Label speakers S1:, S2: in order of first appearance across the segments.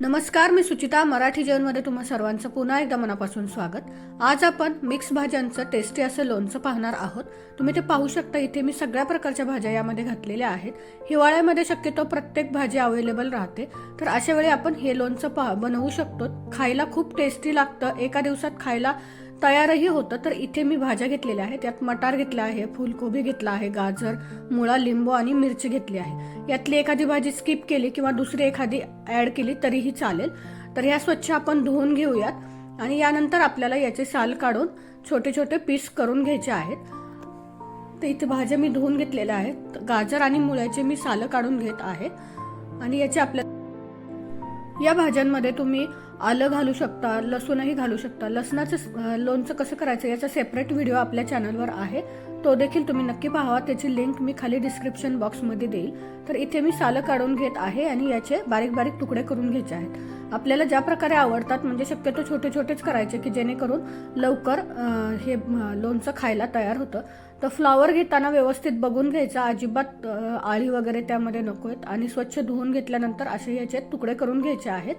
S1: नमस्कार मी सुचिता मराठी जेवणमध्ये तुम्हा सर्वांचं पुन्हा एकदा मनापासून स्वागत. आज आपण मिक्स भाज्यांचं टेस्टी असं लोणचं पाहणार आहोत. तुम्ही ते पाहू शकता इथे मी सगळ्या प्रकारच्या भाज्या यामध्ये घातलेल्या आहेत. हिवाळ्यामध्ये शक्यतो प्रत्येक भाजी अवेलेबल राहते. तर अशा वेळी आपण हे लोणचं पा बनवू शकतो. खायला खूप टेस्टी लागतं. एका दिवसात खायला तयारही होतं. तर इथे मी भाज्या घेतलेल्या आहेत. त्यात मटार घेतला आहे फुलकोबी घेतला आहे गाजर मुळा लिंबू आणि मिरची घेतली आहे. यातली एखादी भाजी स्किप केली किंवा दुसरी एखादी ॲड केली तरीही चालेल. तर ह्या स्वच्छ आपण धुवून घेऊयात. आणि यानंतर आपल्याला याचे साल काढून छोटे छोटे पीस करून घ्यायचे आहेत. तर इथे भाज्या मी धुवून घेतलेल्या आहेत. गाजर आणि मुळ्याचे मी सालं काढून घेत आहे. आणि याचे आपल्या या भाज्यांमध्ये तुम्ही आलं घालू शकता लसूणही घालू शकता. लसणाचं लोणचं कसं करायचं याचा सेपरेट व्हिडिओ आपल्या चॅनलवर आहे. तो देखील तुम्ही नक्की पाहावा. त्याची लिंक मी खाली डिस्क्रिप्शन बॉक्समध्ये देईल. तर इथे मी सालं काढून घेत आहे आणि याचे बारीक बारीक तुकडे करून घ्यायचे आहेत. आपल्याला ज्या प्रकारे आवडतात म्हणजे शक्यतो छोटे छोटेच करायचे की जेणेकरून लवकर हे लोणचं खायला तयार होतं. तर फ्लॉवर घेताना व्यवस्थित बघून घ्यायचा. अजिबात आळी वगैरे त्यामध्ये नको आहेत. आणि स्वच्छ धुवून घेतल्यानंतर असे याचे तुकडे करून घ्यायचे आहेत.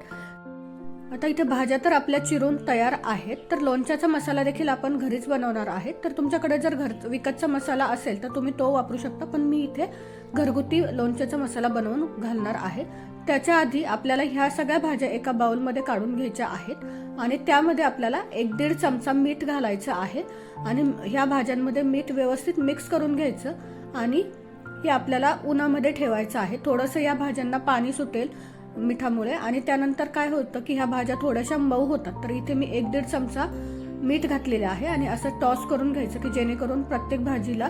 S1: आता इथे भाज्या तर आपल्या चिरून तयार आहेत तर लोणच्याचा मसाला देखील आपण घरीच बनवणार आहेत. तर तुमच्याकडे जर घर विकतचा मसाला असेल तर तुम्ही तो वापरू शकता पण मी इथे घरगुती लोणच्याचा मसाला बनवून घालणार आहे. त्याच्या आधी आपल्याला ह्या सगळ्या भाज्या एका बाउलमध्ये काढून घ्यायच्या आहेत आणि त्यामध्ये आपल्याला एक दीड चमचा मीठ घालायचं आहे आणि ह्या भाज्यांमध्ये मीठ व्यवस्थित मिक्स करून घ्यायचं आणि हे आपल्याला उन्हामध्ये ठेवायचं आहे. थोडंसं या भाज्यांना पाणी सुटेल मिठामुळे. आणि त्यानंतर काय होतं की ह्या भाज्या थोड्याशा मऊ होतात. तर इथे मी एक दीड चमचा मीठ घातलेले आहे आणि असं टॉस करून घ्यायचं की जेणेकरून प्रत्येक भाजीला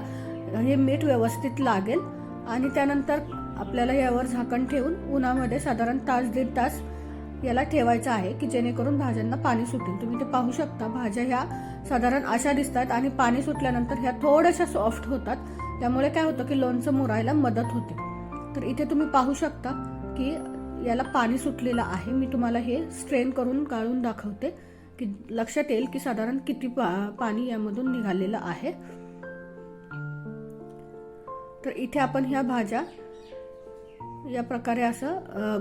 S1: हे मीठ व्यवस्थित लागेल. आणि त्यानंतर आपल्याला यावर झाकण ठेवून उन्हामध्ये साधारण तास दीड तास याला ठेवायचं आहे की जेणेकरून भाज्यांना पाणी सुटेल. तुम्ही ते पाहू शकता भाज्या ह्या साधारण अशा दिसतात आणि पाणी सुटल्यानंतर ह्या थोड्याशा सॉफ्ट होतात. त्यामुळे काय होतं की लोणचं मुरायला मदत होते. तर इथे तुम्ही पाहू शकता की याला पाणी सुटलेलं आहे. मी तुम्हाला हे स्ट्रेन करून गाळून दाखवते. की लक्षात येईल की साधारण किती पा- पाणी यामधून निघालेलं आहे. तर इथे आपण ह्या भाज्या या प्रकारे असं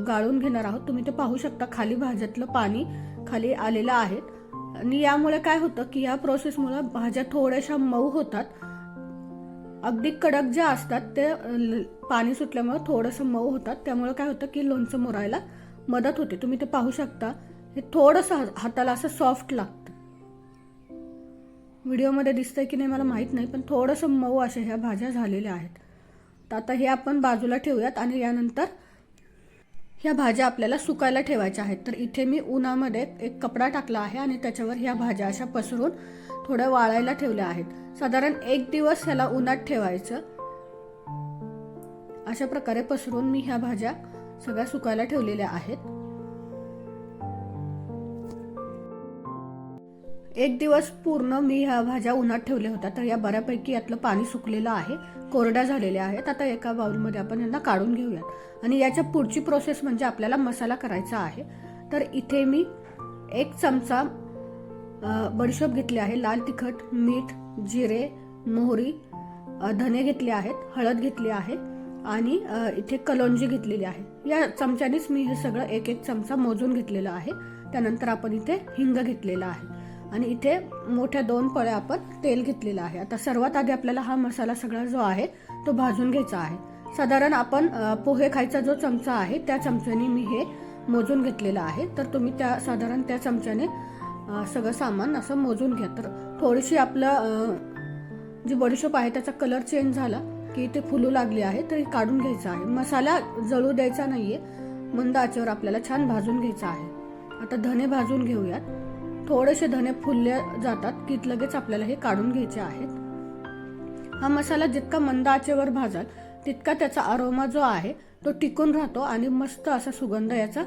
S1: गाळून घेणार आहोत. तुम्ही ते पाहू शकता खाली भाज्यातलं पाणी खाली आलेलं आहे. आणि यामुळे काय होतं की या प्रोसेसमुळे भाज्या थोड्याशा मऊ होतात. अगदी कडक ज्या असतात ते ल- पाणी सुटल्यामुळे थोडंसं मऊ होतात. त्यामुळे काय होतं की लोणचं मुरायला मदत होते. तुम्ही ते पाहू शकता. हे थोडंसं हाताला असं सॉफ्ट लागतं. व्हिडिओमध्ये दिसतंय की नाही मला माहीत नाही पण थोडंसं मऊ अशा ह्या भाज्या झालेल्या आहेत. तर आता हे आपण बाजूला ठेवूयात आणि यानंतर ह्या भाज्या आपल्याला सुकायला ठेवायच्या आहेत. तर इथे मी उन्हामध्ये एक कपडा टाकला आहे आणि त्याच्यावर ह्या भाज्या अशा पसरून थोड्या वाळायला ठेवल्या आहेत. साधारण एक दिवस ह्याला उन्हात ठेवायचं. अशा प्रकारे पसरून मी ह्या भाज्या सगळ्या सुकायला ठेवलेल्या आहेत. एक दिवस पूर्ण मी ह्या भाज्या उन्हात ठेवल्या होत्या. तर या बऱ्यापैकी यातलं पाणी सुकलेलं आहे. कोरड्या झालेल्या आहेत. आता एका बाउलमध्ये आपण यांना काढून घेऊयात. आणि याच्या पुढची प्रोसेस म्हणजे आपल्याला मसाला करायचा आहे. तर इथे मी एक चमचा बडीशोप घेतली आहे. लाल तिखट मीठ जिरे मोहरी धने घेतले आहेत. हळद घेतली आहे. आणि इथे कलोंजी घेतलेली आहे. या चमच्यानेच मी हे सगळं एक एक चमचा मोजून घेतलेलं आहे. त्यानंतर आपण इथे हिंग घेतलेला आहे. आणि इथे मोठ्या दोन पळ्या आपण तेल घेतलेलं आहे. आता सर्वात आधी आपल्याला हा मसाला सगळा जो आहे तो भाजून घ्यायचा आहे. साधारण आपण पोहे खायचा जो चमचा आहे त्या चमच्याने मी हे मोजून घेतलेलं आहे. तर तुम्ही त्या साधारण त्या चमच्याने सगळं सामान असं मोजून घ्या. तर थोडीशी आपलं जी बडीशोप आहे त्याचा कलर चेंज झाला की ते फुलू लागली आहे तर काढून घ्यायचं आहे. मसाला जळू द्यायचा नाहीये. मंद आचेवर आपल्याला छान भाजून घ्यायचा आहे. आता धने भाजून घेऊयात. थोडेसे धने फुलले जातात की लगेच आपल्याला हे काढून घ्यायचे आहेत. हा मसाला जितका मंद आचेवर भाजाल तितका त्याचा अरोमा जो आहे तो टिकून राहतो आणि मस्त असा सुगंध याचा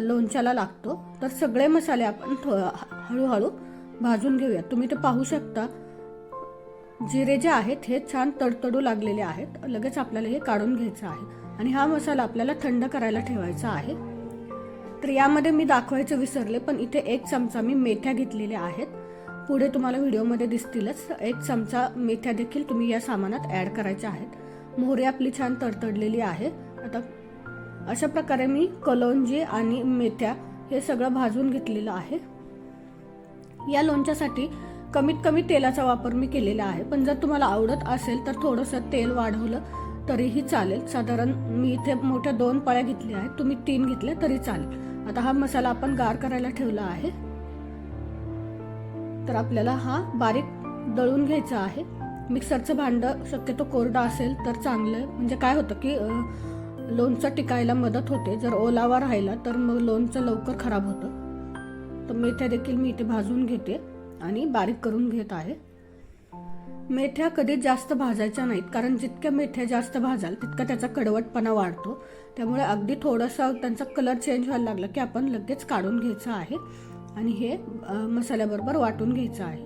S1: लोणच्याला लागतो. तर सगळे मसाले आपण थो- हळूहळू भाजून घेऊयात तुम्ही ते पाहू शकता. जिरे जे आहेत हे छान तडतडू लागलेले आहेत. लगेच आपल्याला हे काढून घ्यायचं आहे. आणि हा मसाला आपल्याला थंड करायला ठेवायचा आहे. तर यामध्ये मी दाखवायचं विसरले पण इथे एक चमचा मी मेथ्या घेतलेल्या आहेत. पुढे तुम्हाला व्हिडिओमध्ये दिसतीलच. एक चमचा मेथ्या देखील तुम्ही या सामानात ॲड करायच्या आहेत. मोहरी आपली छान तडतडलेली आहे. आता अशा प्रकारे मी कलोंजी आणि मेथ्या हे सगळं भाजून घेतलेलं आहे. या लोणच्यासाठी कमीत कमी तेलाचा वापर मी केलेला आहे. पण जर तुम्हाला आवडत असेल तर थोडंसं तेल वाढवलं तरीही चालेल. साधारण मी इथे मोठ्या दोन पळ्या घेतल्या आहेत. तुम्ही तीन घेतल्या तरी चालेल. आता हा मसाला आपण गार करायला ठेवला आहे. तर आपल्याला हा बारीक दळून घ्यायचा आहे. मिक्सरचं भांडं शक्यतो कोरडं असेल तर चांगलं. म्हणजे काय होतं की लोणचं टिकायला मदत होते. जर ओलावा राहिला तर मग लोणचं लवकर खराब होतं. तर मेथ्या देखील मी इथे भाजून घेते आणि बारीक करून घेत आहे. मेथ्या कधीच जास्त भाजायच्या नाहीत. कारण जितक्या मेथ्या जास्त भाजाल तितका त्याचा कडवटपणा वाढतो. त्यामुळे अगदी थोडंसं त्यांचा कलर चेंज व्हायला लागला की आपण लगेच काढून घ्यायचं आहे. आणि हे मसाल्याबरोबर वाटून घ्यायचं आहे.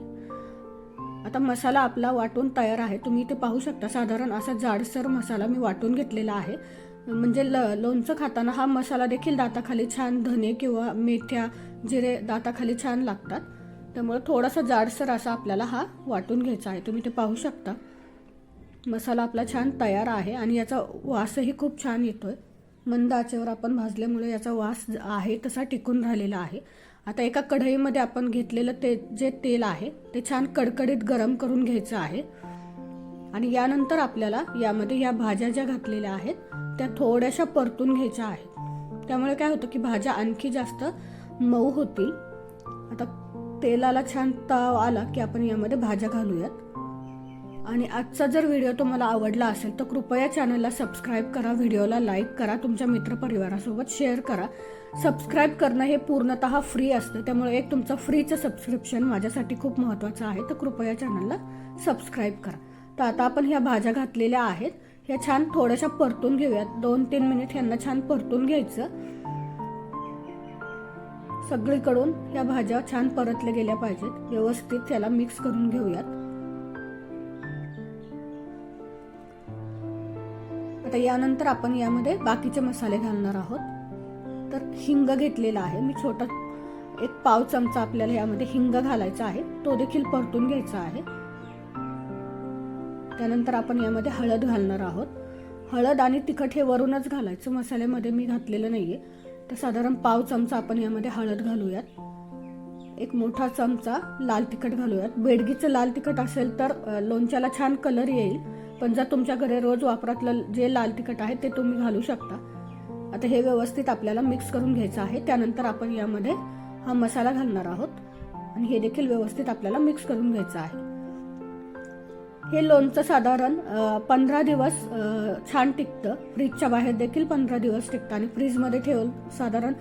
S1: आता मसाला आपला वाटून तयार आहे. तुम्ही इथे पाहू शकता साधारण असा जाडसर मसाला मी वाटून घेतलेला आहे. म्हणजे ल लोणचं खाताना हा मसाला देखील दाताखाली छान धने किंवा मेथ्या जिरे दाताखाली छान लागतात. त्यामुळे थोडासा जाडसर असा आपल्याला हा वाटून घ्यायचा आहे. तुम्ही ते पाहू शकता. मसाला आपला छान तयार आहे आणि याचा वासही खूप छान येतोय. मंद आचेवर आपण भाजल्यामुळे याचा वास ज- आहे तसा टिकून राहिलेला आहे. आता एका कढईमध्ये आपण घेतलेलं ते जे तेल आहे ते छान कडकडीत गरम करून घ्यायचं आहे. आणि यानंतर आपल्याला यामध्ये या भाज्या ज्या घातलेल्या आहेत त्या थोड्याशा परतून घ्यायच्या आहेत. त्यामुळे काय होतं की भाज्या आणखी जास्त मऊ होतील. आता तेलाला छान ताव आला की आपण यामध्ये भाज्या घालूयात. आणि आजचा जर व्हिडिओ तुम्हाला आवडला असेल तर कृपया चॅनलला सबस्क्राईब करा व्हिडिओला लाईक करा तुमच्या मित्रपरिवारासोबत शेअर करा. सबस्क्राईब करणं हे पूर्णतः फ्री असतं त्यामुळे एक तुमचं फ्रीचं सबस्क्रिप्शन माझ्यासाठी खूप महत्त्वाचं आहे तर कृपया चॅनलला सबस्क्राईब करा. तर आता आपण ह्या भाज्या घातलेल्या आहेत ह्या छान थोड्याशा परतून घेऊयात. दोन तीन मिनिट ह्यांना छान परतून घ्यायचं. सगळीकडून या भाज्या छान परतल्या गेल्या पाहिजेत. व्यवस्थित त्याला मिक्स करून घेऊयात. आता यानंतर आपण यामध्ये बाकीचे मसाले घालणार आहोत. तर हिंग घेतलेला आहे. मी छोटा एक पाव चमचा आपल्याला यामध्ये हिंग घालायचा आहे. तो देखील परतून घ्यायचा आहे. त्यानंतर आपण यामध्ये हळद घालणार आहोत. हळद आणि तिखट हे वरूनच घालायचं. मसाल्यामध्ये मी घातलेलं नाही आहे तर साधारण पाव चमचा आपण यामध्ये हळद घालूयात. एक मोठा चमचा लाल तिखट घालूयात. बेडगीचं लाल तिखट असेल तर लोणच्याला छान कलर येईल. पण जर तुमच्या घरी रोज वापरातलं जे लाल तिखट आहे ते तुम्ही घालू शकता. आता हे व्यवस्थित आपल्याला मिक्स करून घ्यायचं आहे. त्यानंतर आपण यामध्ये हा मसाला घालणार आहोत. आणि हे देखील व्यवस्थित आपल्याला मिक्स करून घ्यायचं आहे. हे लोणचं साधारण पंधरा दिवस छान टिकतं. फ्रीजच्या बाहेर देखील पंधरा दिवस टिकतं. आणि फ्रीजमध्ये ठेवून साधारण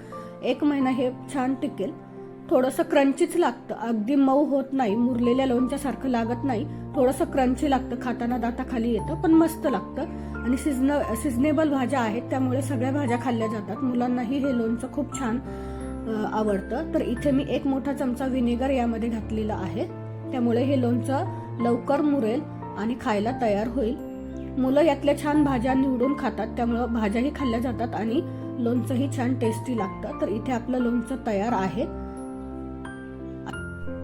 S1: एक महिना हे छान टिकेल. थोडंसं क्रंचीच लागतं. अगदी मऊ होत नाही. मुरलेल्या लोणच्यासारखं लागत नाही. थोडंसं क्रंची लागतं. खाताना दाताखाली येतं पण मस्त लागतं. आणि सिजन सिजनेबल भाज्या आहेत. त्यामुळे सगळ्या भाज्या खाल्ल्या जातात. मुलांनाही हे लोणचं खूप छान आवडतं. तर इथे मी एक मोठा चमचा व्हिनेगर यामध्ये घातलेला आहे. त्यामुळे हे लोणचं लवकर मुरेल. आणि खायला तयार होईल. मुलं यातल्या छान भाज्या निवडून खातात त्यामुळं भाज्याही खाल्ल्या जातात आणि लोणचंही छान टेस्टी लागतं. तर इथे आपलं लोणचं तयार आहे.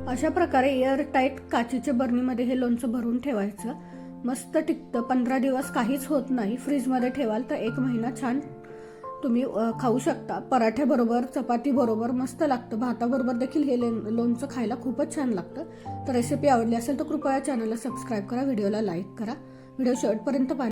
S1: अशा प्रकारे एअर टाईट काचेच्या बरणीमध्ये हे लोणचं भरून ठेवायचं. मस्त टिकतं. पंधरा दिवस काहीच होत नाही. फ्रीजमध्ये ठेवाल तर एक महिना छान तुम्ही खाऊ शकता. पराठ्याबरोबर चपातीबरोबर मस्त लागतं. भाताबरोबर देखील हे ले- लोणचं खायला खूपच छान लागतं. तर रेसिपी आवडली असेल तर कृपया चॅनलला सबस्क्राईब करा व्हिडिओला लाईक करा. व्हिडिओ शेवटपर्यंत पाहिजे